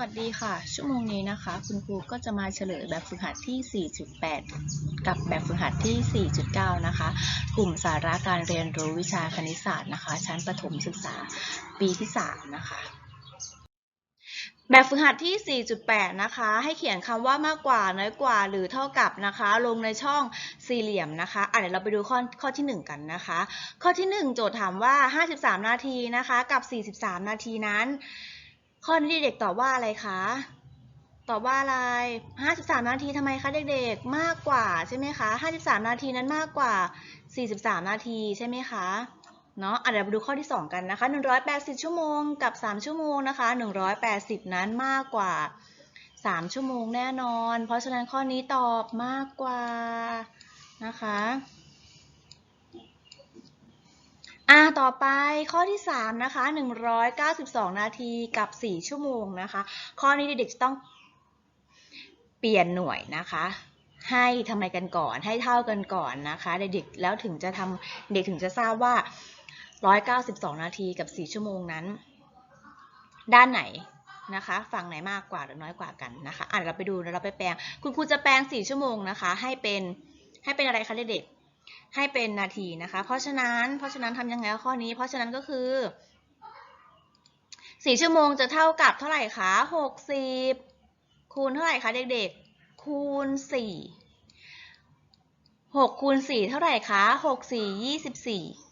วัสดีค่ะ ชั่วโมงนี้นะคะ คุณครูก็จะมาเฉลยแบบฝึกหัดที่ 4.8 กับแบบฝึกหัดที่ 4.9 นะคะ กลุ่มสาระการเรียนรู้วิชาคณิตศาสตร์นะคะ ชั้นประถมศึกษาปีที่ 3 นะคะ แบบฝึกหัดที่ 4.8 นะคะ ให้เขียนคำว่ามากกว่าน้อยกว่าหรือเท่ากับนะคะ ลงในช่องสี่เหลี่ยมนะคะอะเดี๋ยวเราไปดูข้อข้อที่ 1 กันนะคะ ข้อที่ 1 โจทย์ถามว่า 53 นาทีนะคะ กับ 43 นาทีนั้น ข้อนี้เด็กๆตอบว่าอะไรคะตอบว่าอะไร 53 นาทีทำไมคะเด็กๆ มากกว่าใช่ไหมคะ 53 นาทีนั้นมากกว่า 43 นาทีใช่ไหมคะ เนาะอะเดี๋ยวมาดูข้อที่ 2 กันนะคะ 180 ชั่วโมงกับ 3 ชั่วโมงนะคะ 180 นั้นมากกว่า 3 ชั่วโมงแน่นอน เพราะฉะนั้นข้อนี้ตอบมากกว่านะคะ อ่าต่อไปข้อที่ 3 นะคะ 192 นาทีกับ 4 ชั่วโมงนะคะ ข้อนี้เด็กๆจะต้องเปลี่ยนหน่วยนะคะ ให้ทำอะไรกันก่อน ให้เท่ากันก่อนนะคะ เด็กๆแล้วถึงจะทำเด็กถึงจะทราบว่า 192 นาทีกับ 4 ชั่วโมงนั้น ด้านไหนนะคะ ฝั่งไหนมากกว่าหรือน้อยกว่ากันนะคะอะเดี๋ยวเราไปดูเดี๋ยวเราไปแปลง คุณครูจะแปลง 4 ชั่วโมงนะคะ ให้เป็นให้เป็นอะไรคะเด็กๆ ให้เป็นนาทีนะคะ เพราะฉะนั้นเพราะฉะนั้นทำยังไงข้อนี้ เพราะฉะนั้นก็คือ4ชั่วโมงจะเท่ากับเท่าไหร่คะ60คูณเท่าไหร่คะเด็กๆ คูณ4 6คูณ4เท่าไหร่คะ6 4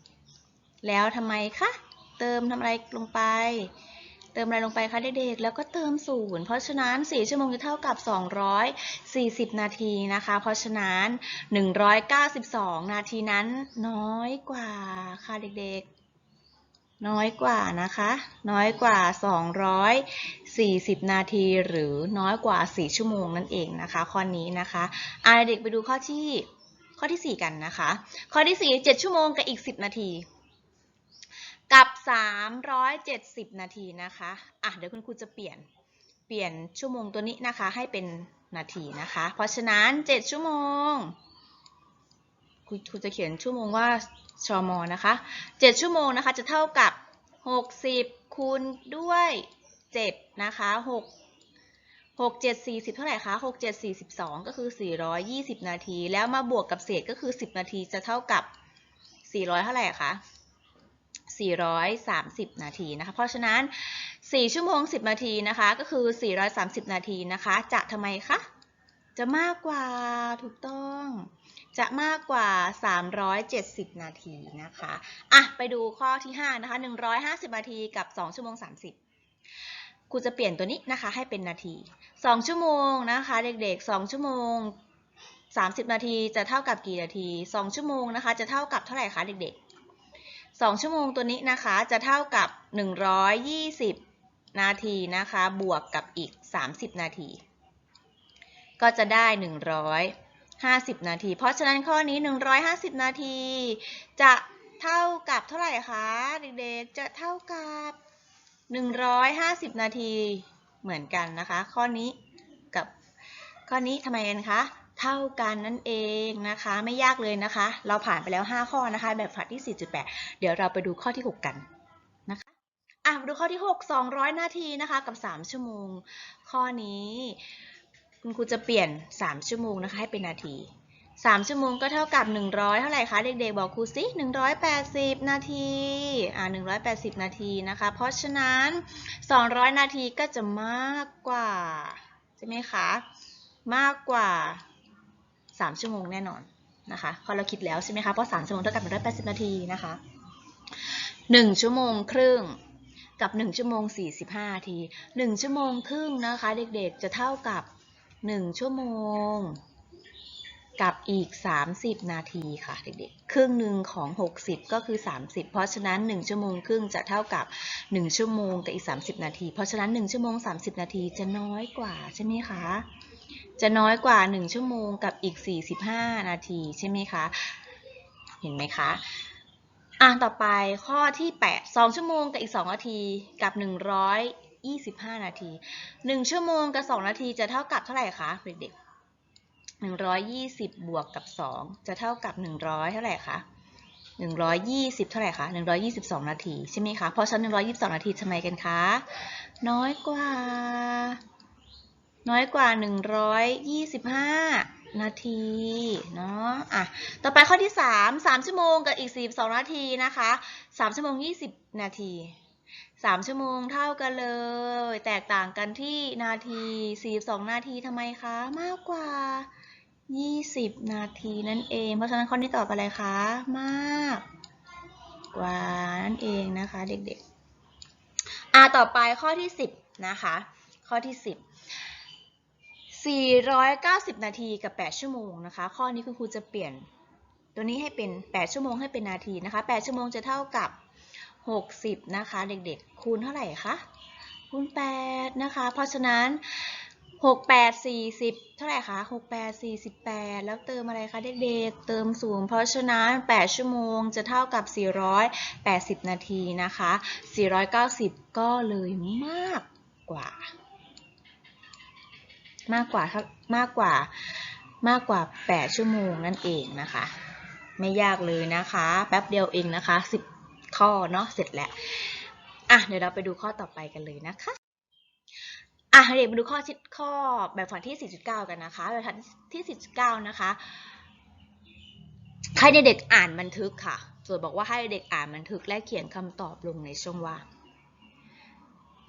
24แล้วทำไมคะ เติมทำอะไรลงไป เติมอะไรลงไปคะเด็กๆ แล้วก็เติมศูนย์เพราะฉะนั้น 4 ชั่วโมงจะเท่ากับ 240 นาทีนะคะ เพราะฉะนั้น 192 นาทีนั้นน้อยกว่าค่ะเด็กๆ น้อยกว่านะคะ น้อยกว่า 240 นาที หรือน้อยกว่า 4 ชั่วโมงนั่นเองนะคะ ข้อนี้นะคะอ่าเด็กไปดูข้อที่ข้อที่ 4 กันนะคะ ข้อที่ 4 7 ชั่วโมงกับอีก 10 นาที กับ 370 นาทีนะคะอะเดี๋ยวคุณครูจะเปลี่ยนเปลี่ยนชั่วโมงตัวนี้นะคะให้เป็นนาทีนะคะ เพราะฉะนั้น 7 ชั่วโมงคุณครูจะเขียนชั่วโมงว่าชมนะคะ 7 ชั่วโมงนะคะจะเท่ากับ 60 คูณด้วย 7 นะคะ 6 6 7 40 เท่าไหร่คะ 6 7 42 ก็คือ 420 นาที แล้วมาบวกกับเศษก็คือ 10 นาทีจะเท่ากับ 400 เท่าไหร่คะ 430 นาทีนะคะ เพราะฉะนั้น 4 ชั่วโมง 10 นาทีนะคะ ก็คือ 430 นาทีนะคะ จะทำไมคะ จะมากกว่าถูกต้อง จะมากกว่า 370 นาทีนะคะ อะ ไปดูข้อที่ 5 นะคะ 150 นาทีกับ 2 ชั่วโมง 30ครูจะเปลี่ยนตัวนี้นะคะให้เป็นนาที 2 ชั่วโมงนะคะเด็กๆ 2 ชั่วโมง 30 นาทีจะเท่ากับกี่นาที 2 ชั่วโมงนะคะจะเท่ากับเท่าไหร่คะเด็กๆ 2 ชั่วโมงตัวนี้นะคะจะเท่ากับ 120 นาทีนะคะ บวกกับอีก 30 นาที ก็จะได้ 150 นาที เพราะฉะนั้นข้อนี้ 150 นาที จะเท่ากับเท่าไหร่คะเด็กๆ จะเท่ากับ 150 นาทีเหมือนกันนะคะ ข้อนี้กับข้อนี้ทำไมกันคะ เท่ากันนั่นเองนะคะ ไม่ยากเลยนะคะ เราผ่านไปแล้ว 5 ข้อนะคะ แบบฝัดที่ 4.8 เดี๋ยวเราไปดูข้อที่ 6 กันนะคะอะดูข้อที่ 6 200 นาทีนะคะ กับ 3 ชั่วโมง ข้อนี้ คุณครูจะเปลี่ยน 3 ชั่วโมงนะคะให้เป็นนาที3 ชั่วโมงก็เท่ากับ 100 เท่าไหร่คะ เด็กๆ บอกครูสิ 180 นาที อ่า 180 นาทีนะคะ เพราะฉะนั้น 200 นาทีก็จะมากกว่า ใช่ไหมคะ มากกว่า 3 ชั่วโมงแน่นอนนะคะพอเราคิดแล้วใช่ไหมคะเพราะ3ชั่วโมงเท่ากับ180 นาทีนะคะ1ชั่วโมงครึ่งกับ 1 ชั่วโมง 45 นาที 1 ชั่วโมงครึ่งนะคะ เด็กๆ จะเท่ากับ 1 ชั่วโมง กับอีก 30 นาทีค่ะเด็กๆ ครึ่งหนึ่งของ 60 ก็คือ 30 เพราะฉะนั้น 1 ชั่วโมงครึ่งจะเท่ากับ 1 ชั่วโมงกับอีก 30 นาที เพราะฉะนั้น 1 ชั่วโมง 30 นาทีจะน้อยกว่าใช่ไหมคะ จะน้อยกว่า 1 ชั่วโมงกับอีก 45 นาทีใช่ไหมคะ เห็นไหมคะอะต่อไปข้อที่ 8 2 ชั่วโมงกับอีก 2 นาทีกับ 125 นาที 1 ชั่วโมงกับ 2 นาทีจะเท่ากับเท่าไหร่คะเด็กๆ120 บวกกับ 2 จะเท่ากับ 100 เท่าไหร่คะ120 เท่าไหร่คะ 122 นาที ใช่ไหมคะ เพราะฉะนั้น122 นาทีทำไมกันคะ น้อยกว่า น้อยกว่า 125 นาที เนาะอะ ต่อไปข้อที่ 3 3 ชั่วโมงกับอีก 42 นาทีนะคะ 3 ชั่วโมง 20 นาที 3 ชั่วโมงเท่ากันเลย แตกต่างกันที่นาที 42 นาทีทำไมคะ มากกว่า 20 นาทีนั่นเอง เพราะฉะนั้นข้อนี้ตอบอะไรคะ มากกว่านั่นเองนะคะเด็กๆ อะต่อไปข้อที่ 10 นะคะ ข้อที่ 10 490 นาทีกับ 8 ชั่วโมงนะคะ ข้อนี้คุณครูจะเปลี่ยนตัวนี้ให้เป็น 8 ชั่วโมงให้เป็นนาทีนะคะ 8 ชั่วโมงจะเท่ากับ 60 นะคะ เด็กๆ คูณเท่าไหร่คะ คูณ 8 นะคะ เพราะฉะนั้น 6 8 40 เท่าไหร่คะ 6 8 48 แล้วเติมอะไรคะเด็กๆ เติมศูนย์เพราะฉะนั้น 8 ชั่วโมงจะเท่ากับ 480 นาทีนะคะ 490 ก็เลยมากกว่า มากกว่ามากกว่ามากกว่า 8 ชั่วโมงนั่นเองนะคะ ไม่ยากเลยนะคะ แป๊บเดียวเองนะคะ 10 ข้อเนาะเสร็จแล้วอะเดี๋ยวเราไปดูข้อต่อไปกันเลยนะคะอะเด็กมาดูข้อที่ข้อแบบฝันที่ 4.9 กันนะคะแบบฝันที่ 4.9 นะคะให้เด็กอ่านบันทึกค่ะโจทย์บอกว่าให้เด็กอ่านบันทึกและเขียนคำตอบลงในช่องว่าง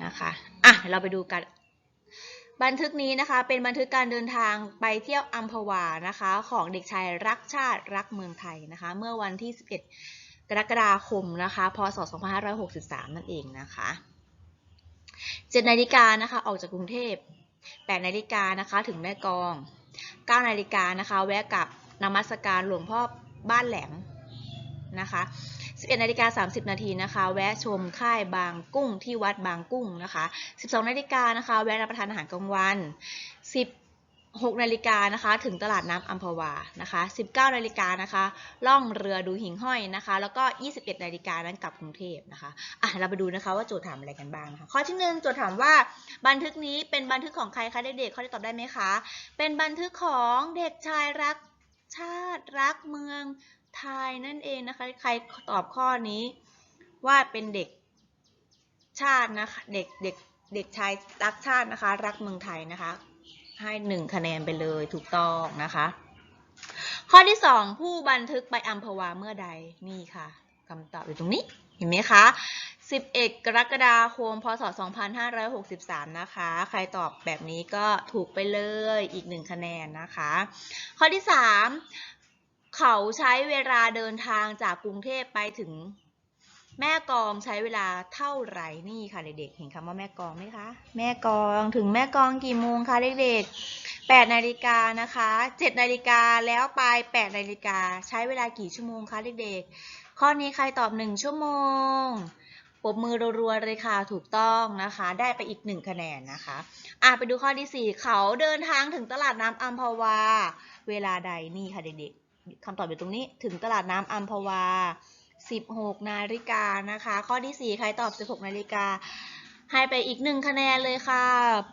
นะคะอะเราไปดูกัน บันทึกนี้นะคะเป็นบันทึกการเดินทางไปเที่ยวอัมพวานะคะ ของเด็กชายรักชาติรักเมืองไทยนะคะ เมื่อวันที่ 11 กรกฎาคมนะคะ พศ 2563 นั่นเองนะคะ7นาฬิกานะคะออกจากกรุงเทพ8นาฬิกานะคะถึงแม่กอง9นาฬิกานะคะแวะกับนมัสการหลวงพ่อบ้านแหลมนะคะ 11นาฬิกา30 นาทีนะคะ แวะชมค่ายบางกุ้งที่วัดบางกุ้งนะคะ 12นาฬิกานะคะ แวะรับประทานอาหารกลางวัน16นาฬิกานะคะถึงตลาดน้ำอัมพวานะคะ 19นาฬิกานะคะล่องเรือดูหิ่งห้อยนะคะ แล้วก็ 21นาฬิกานั้นกลับกรุงเทพนะคะอะเราไปดูนะคะว่าโจทย์ถามอะไรกันบ้างนะคะข้อที่หนึ่งโจทย์ถามว่าบันทึกนี้เป็นบันทึกของใครคะเด็กๆข้อที่ตอบได้ไหมคะ เป็นบันทึกของเด็กชายรักชาติรักเมือง ไทยนั่นเองนะคะ ใครตอบข้อนี้ว่าเป็นเด็กชาตินะคะ เด็กเด็กเด็กชายรักชาตินะคะ รักเมืองไทยนะคะ ให้หนึ่งคะแนนไปเลยถูกต้องนะคะ ข้อที่สองผู้บันทึกไปอัมพวาเมื่อใดนี่ค่ะคำตอบอยู่ตรงนี้เห็นไหมคะ 11 กรกฎาคม พศ 2563 นะคะ ใครตอบแบบนี้ก็ถูกไปเลยอีกหนึ่งคะแนนนะคะ ข้อที่ 3 เขาใช้เวลาเดินทางจากกรุงเทพไปถึง แม่กองใช้เวลาเท่าไหร่นี่ค่ะเด็กๆ เห็นคำว่าแม่กองไหมคะ แม่กองถึงแม่กองกี่โมงคะเด็กๆ8นาฬิกานะคะ7นาฬิกาแล้วไป8นาฬิกาใช้เวลากี่ชั่วโมงคะเด็กๆ ข้อนี้ใครตอบ 1 ชั่วโมงปรบมือรัวๆเลยค่ะถูกต้องนะคะ ได้ไปอีก1คะแนนนะคะอะไปดูข้อที่ 4 เขาเดินทางถึงตลาดน้ำอัมพวา เวลาใดนี่ค่ะเด็กๆ คำตอบอยู่ตรงนี้ ถึงตลาดน้ำอัมพวา 16 นาฬิกานะคะ ข้อที่ 4 ใครตอบ 16 นาฬิกา ให้ไปอีกหนึ่งคะแนนเลยค่ะ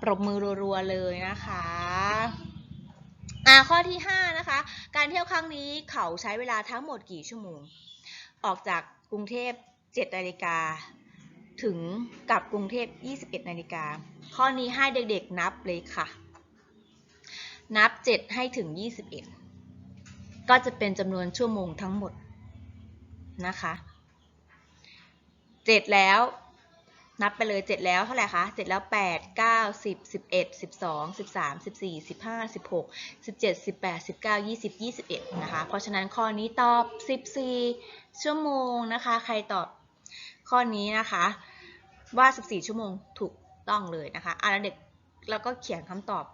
ปรบมือรัวๆเลยนะคะอ่าข้อที่ 5 นะคะ การเที่ยวครั้งนี้เขาใช้เวลาทั้งหมดกี่ชั่วโมง ออกจากกรุงเทพ 7 นาฬิกา ถึงกลับกรุงเทพ 21 นาฬิกา ข้อนี้ให้เด็กๆนับเลยค่ะ นับ 7 ให้ถึง 21 ก็จะเป็นจำนวนชั่วโมงทั้งหมดนะคะเจ็ดแล้วนับไปเลยเจ็ดแล้วเท่าไหร่คะเจ็ดแล้วแปดเก้าสิบสิบเอ็ดสิบสองสิบสามสิบสี่สิบห้าสิบหกสิบเจ็ดสิบแปดสิบเก้ายี่สิบยี่สิบเอ็ดนะคะ เพราะฉะนั้นข้อนี้ตอบสิบสี่ชั่วโมงนะคะ ใครตอบข้อนี้นะคะ ว่าสิบสี่ชั่วโมงถูกต้องเลยนะคะอะแล้วเด็กแล้วก็เขียนคำตอบ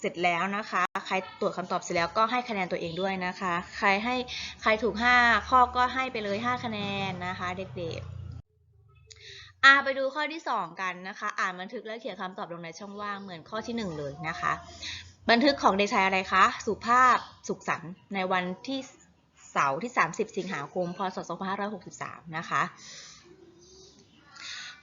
เสร็จแล้วนะคะ ใครตรวจคำตอบเสร็จแล้วก็ให้คะแนนตัวเองด้วยนะคะ ใครให้ใครถูก 5 ข้อก็ให้ไปเลย 5 คะแนนนะคะเด็กๆอาไปดูข้อที่ 2 กันนะคะ อ่านบันทึกแล้วเขียนคำตอบลงในช่องว่างเหมือนข้อที่ 1 เลยนะคะ บันทึกของเด็กชายอะไรคะ สุภาพสุขสันต์ในวันที่เสาร์ที่ 30 สิงหาคม พศ 2563 นะคะ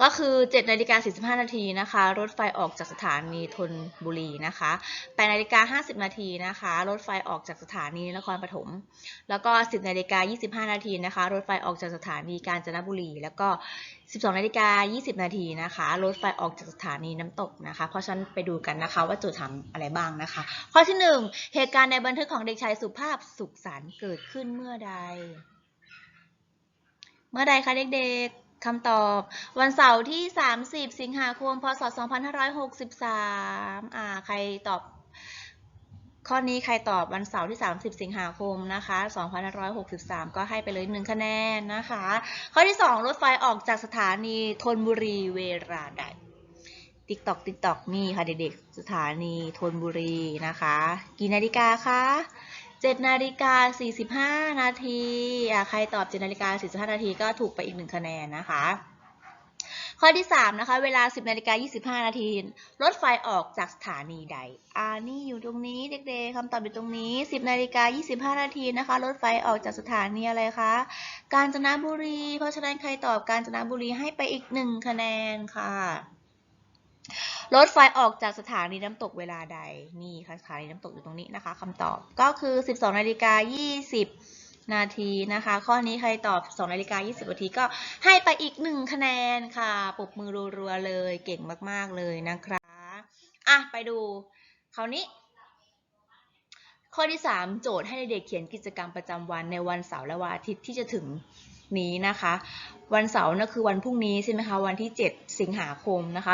ก็คือ7นาฬิกา45 นาทีนะคะ รถไฟออกจากสถานีธนบุรีนะคะ8นาฬิกา50 นาทีนะคะ รถไฟออกจากสถานีนครปฐม แล้วก็ 10นาฬิกา25 นาทีนะคะ รถไฟออกจากสถานีกาญจนบุรี แล้วก็ 12นาฬิกา20 นาทีนะคะ รถไฟออกจากสถานีน้ำตกนะคะ เพราะฉะนั้นไปดูกันนะคะว่าโจทย์ถามอะไรบ้างนะคะ ข้อที่ 1 เหตุการณ์ในบันทึกของเด็กชายสุภาพสุขสันต์เกิดขึ้นเมื่อใด เมื่อใดคะเด็กๆ คำตอบ วันเสาร์ที่ 30 สิงหาคม พศ 2563 อ่า ใครตอบ ข้อนี้ใครตอบวันเสาร์ที่ 30 สิงหาคมนะคะ2563 ก็ให้ไปเลย1คะแนนนะคะ ข้อที่ 2 รถไฟออกจากสถานีธนบุรีเวลาใดติ๊กตอกติ๊กตอกนี่ค่ะเด็กๆ สถานีธนบุรีนะคะ กี่นาฬิกาคะ 7นาฬิกา45 นาทีใครตอบ 7นาฬิกา45 นาทีก็ถูกไปอีก 1 คะแนนนะคะ ข้อที่ 3 นะคะ เวลา 10นาฬิกา25 นาทีรถไฟออกจากสถานีใด อ่านี่อยู่ตรงนี้เด็กๆคำตอบอยู่ตรงนี้ 10นาฬิกา25 นาทีนะคะ รถไฟออกจากสถานีอะไรคะ กาญจนบุรี เพราะฉะนั้นใครตอบกาญจนบุรีให้ไปอีก 1 คะแนนค่ะ รถไฟออกจากสถานีน้ำตกเวลาใด นี่ค่ะสถานีน้ำตกอยู่ตรงนี้นะคะคำตอบก็คือ 12นาฬิกา20 นาทีนะคะ ข้อนี้ใครตอบ 2นาฬิกา20นาทีก็ให้ไปอีก 1 คะแนนค่ะปรบมือรัวๆเลยเก่งมากๆเลยนะคะอะไปดูคราวนี้ ข้อที่ 3 โจทย์ให้เด็กเขียนกิจกรรมประจำวันในวันเสาร์และวันอาทิตย์ที่จะถึง นี้นะคะ วันเสาร์นั่นคือวันพรุ่งนี้ใช่ไหมคะวันที่ 7 สิงหาคมนะคะ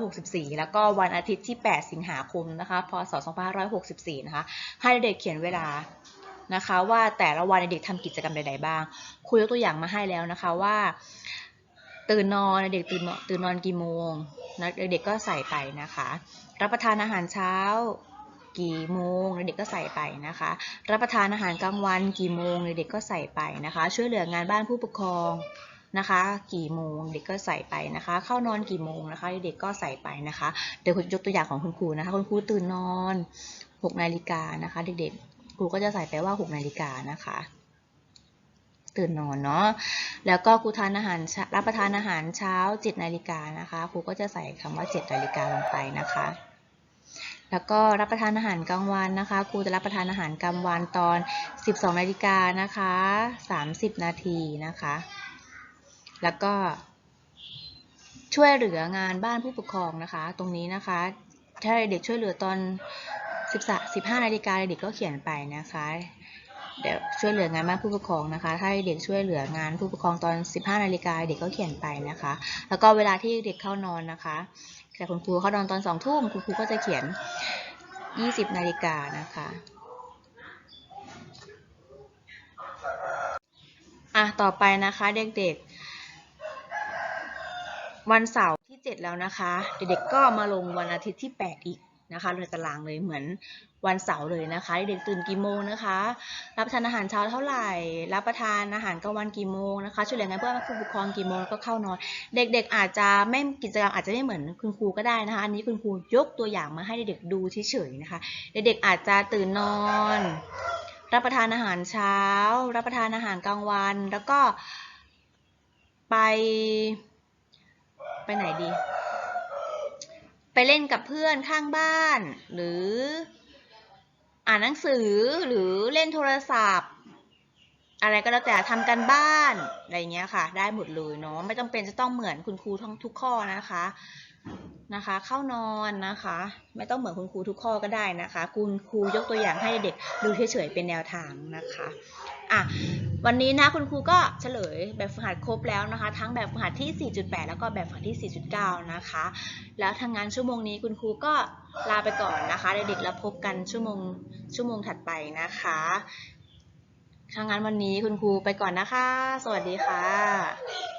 2564 แล้วก็วันอาทิตย์ที่ 8 สิงหาคมนะคะพศ2564 นะคะ ให้เด็กเขียนเวลานะคะว่าแต่ละวันเด็กทำกิจกรรมใดๆบ้างครูยกตัวอย่างมาให้แล้วนะคะว่า ตื่นนอนเด็กตื่นนอนตื่นนอนกี่โมงนะเด็กก็ใส่ไปนะคะ รับประทานอาหารเช้า กี่โมงเด็กก็ใส่ไปนะคะ รับประทานอาหารกลางวันกี่โมงเด็กก็ใส่ไปนะคะ ช่วยเหลืองานบ้านผู้ปกครองนะคะ กี่โมงเด็กก็ใส่ไปนะคะ เข้านอนกี่โมงนะคะ เด็กก็ใส่ไปนะคะ เดี๋ยวคุณยกตัวอย่างของคุณครูนะคะ คุณครูตื่นนอน6นาฬิกานะคะ เด็กๆครูก็จะใส่ไปว่า6นาฬิกานะคะตื่นนอนเนาะ แล้วก็ครูทานอาหารรับประทานอาหารเช้า7นาฬิกานะคะ ครูก็จะใส่คำว่า7นาฬิกาลงไปนะคะ แล้วก็รับประทานอาหารกลางวันนะคะ ครูจะรับประทานอาหารกลางวันตอน 12นาฬิกานะคะ 30 นาทีนะคะ แล้วก็ช่วยเหลืองานบ้านผู้ปกครองนะคะ ตรงนี้นะคะ ถ้าเด็กช่วยเหลือตอน15นาฬิกาเด็กก็เขียนไปนะคะ เดี๋ยวช่วยเหลืองานบ้านผู้ปกครองนะคะ ถ้าเด็กช่วยเหลืองานผู้ปกครองตอน 15นาฬิกาเด็กก็เขียนไปนะคะ แล้วก็เวลาที่เด็กเข้านอนนะคะ แต่คุณครูเขานอนตอนสองทุ่มคุณครูก็จะเขียน 20 นาฬิกานะคะอะต่อไปนะคะเด็กๆ วันเสาร์ที่ 7 แล้วนะคะ เด็กๆก็มาลงวันอาทิตย์ที่ 8 อีก นะคะในตารางเลยเหมือนวันเสาร์เลยนะคะ เด็กตื่นกี่โมงนะคะ รับประทานอาหารเช้าเท่าไหร่ รับประทานอาหารกลางวันกี่โมงนะคะช่วยเหลืองานเพื่อนผู้ปกครองกี่โมงแล้วก็เข้านอน เด็กๆอาจจะไม่กิจกรรมอาจจะไม่เหมือนคุณครูก็ได้นะคะ อันนี้คุณครูยกตัวอย่างมาให้เด็กๆดูเฉยๆนะคะ เด็กๆอาจจะตื่นนอน รับประทานอาหารเช้า รับประทานอาหารกลางวัน แล้วก็ไปไปไหนดี ไปเล่นกับเพื่อนข้างบ้าน หรือ อ่านหนังสือหรือเล่นโทรศัพท์ อะไรก็แล้วแต่ทำกันบ้านอะไรเงี้ยค่ะ ได้หมดเลยเนาะไม่จำเป็นจะต้องเหมือนคุณครูทั้งทุกข้อนะคะนะคะ เข้านอนนะคะ ไม่ต้องเหมือนคุณครูทุกข้อก็ได้นะคะ คุณครูยกตัวอย่างให้เด็กดูเฉยๆเป็นแนวทางนะคะ อะวันนี้นะคุณครูก็เฉลยแบบฝึกหัดครบแล้วนะคะ ทั้งแบบฝึกหัดที่ 4.8 แล้วก็แบบฝึกหัดที่ 4.9 นะคะ แล้วทางงานชั่วโมงนี้คุณครูก็ลาไปก่อนนะคะเด็กๆแล้วพบกันชั่วโมงชั่วโมงถัดไปนะคะทางงานวันนี้คุณครูไปก่อนนะคะ สวัสดีค่ะ